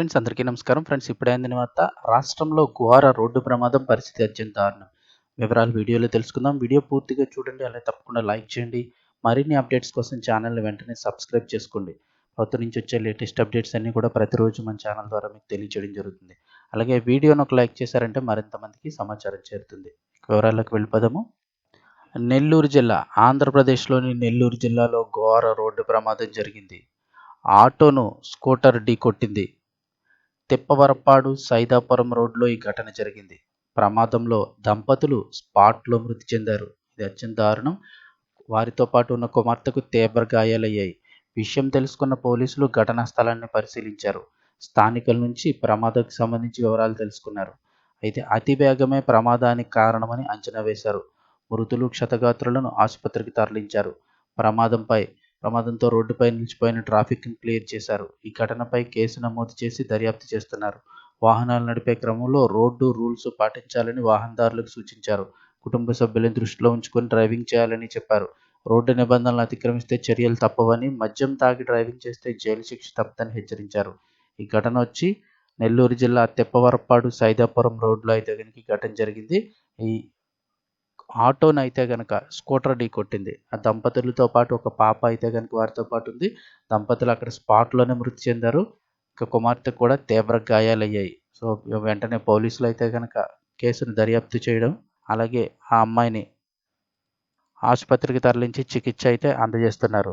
Friends అందరికీ నమస్కారం. Friends ఇప్పుడైన తర్వాత రాష్ట్రంలో ఘోర రోడ్డు ప్రమాదం పరిస్థితి అత్యంత దారుణం. వివరాలు వీడియోలో తెలుసుకుందాం. వీడియో పూర్తిగా చూడండి అలాగే తప్పకుండా లైక్ చేయండి. మరిన్ని అప్డేట్స్ కోసం ఛానల్ని వెంటనే సబ్స్క్రైబ్ చేసుకోండి. ప్రభుత్వం నుంచి వచ్చే లేటెస్ట్ అప్డేట్స్ అన్నీ కూడా ప్రతిరోజు మన ఛానల్ ద్వారా మీకు తెలియజేయడం జరుగుతుంది. అలాగే వీడియోను ఒక లైక్ చేశారంటే మరింత మందికి సమాచారం చేరుతుంది. వివరాలకు వెళ్ళిపోదాము. నెల్లూరు జిల్లా ఆంధ్రప్రదేశ్లోని నెల్లూరు జిల్లాలో ఘోర రోడ్డు ప్రమాదం జరిగింది. ఆటోను స్కూటర్ ఢీ కొట్టింది తిప్పవరపాడు సైదాపురం రోడ్లో ఈ ఘటన జరిగింది. ప్రమాదంలో దంపతులు స్పాట్లో మృతి చెందారు. ఇది అత్యంత దారుణం. వారితో పాటు ఉన్న కుమార్తెకు తీవ్ర గాయాలయ్యాయి. విషయం తెలుసుకున్న పోలీసులు ఘటనా స్థలాన్ని పరిశీలించారు. స్థానికుల నుంచి ప్రమాదానికి సంబంధించి వివరాలు తెలుసుకున్నారు. అయితే అతి వేగమే ప్రమాదానికి కారణమని అంచనా వేశారు. మృతులు క్షతగాత్రులను ఆసుపత్రికి తరలించారు. ప్రమాదంపై ప్రమాదంతో రోడ్డుపై నిలిచిపోయిన ట్రాఫిక్ను క్లియర్ చేశారు. ఈ ఘటనపై కేసు నమోదు చేసి దర్యాప్తు చేస్తున్నారు. వాహనాలు నడిపే క్రమంలో రోడ్డు రూల్స్ పాటించాలని వాహనదారులకు సూచించారు. కుటుంబ సభ్యులను దృష్టిలో ఉంచుకొని డ్రైవింగ్ చేయాలని చెప్పారు. రోడ్డు నిబంధనలు అతిక్రమిస్తే చర్యలు తప్పవని మద్యం తాగి డ్రైవింగ్ చేస్తే జైలు శిక్ష తప్పదని హెచ్చరించారు. ఈ ఘటన వచ్చి నెల్లూరు జిల్లా తెప్పవరపాడు సైదాపురం రోడ్లో అయితే కనుక ఘటన జరిగింది. ఈ ఆటోను అయితే కనుక స్కూటర్ ఢీ కొట్టింది. ఆ దంపతులతో పాటు ఒక పాప అయితే కనుక వారితో పాటు ఉంది. దంపతులు అక్కడ స్పాట్లోనే మృతి చెందారు. ఇక కుమార్తె కూడా తీవ్ర గాయాలయ్యాయి. సో వెంటనే పోలీసులు అయితే కనుక కేసును దర్యాప్తు చేయడం అలాగే ఆ అమ్మాయిని ఆసుపత్రికి తరలించి చికిత్స అయితే అందజేస్తున్నారు.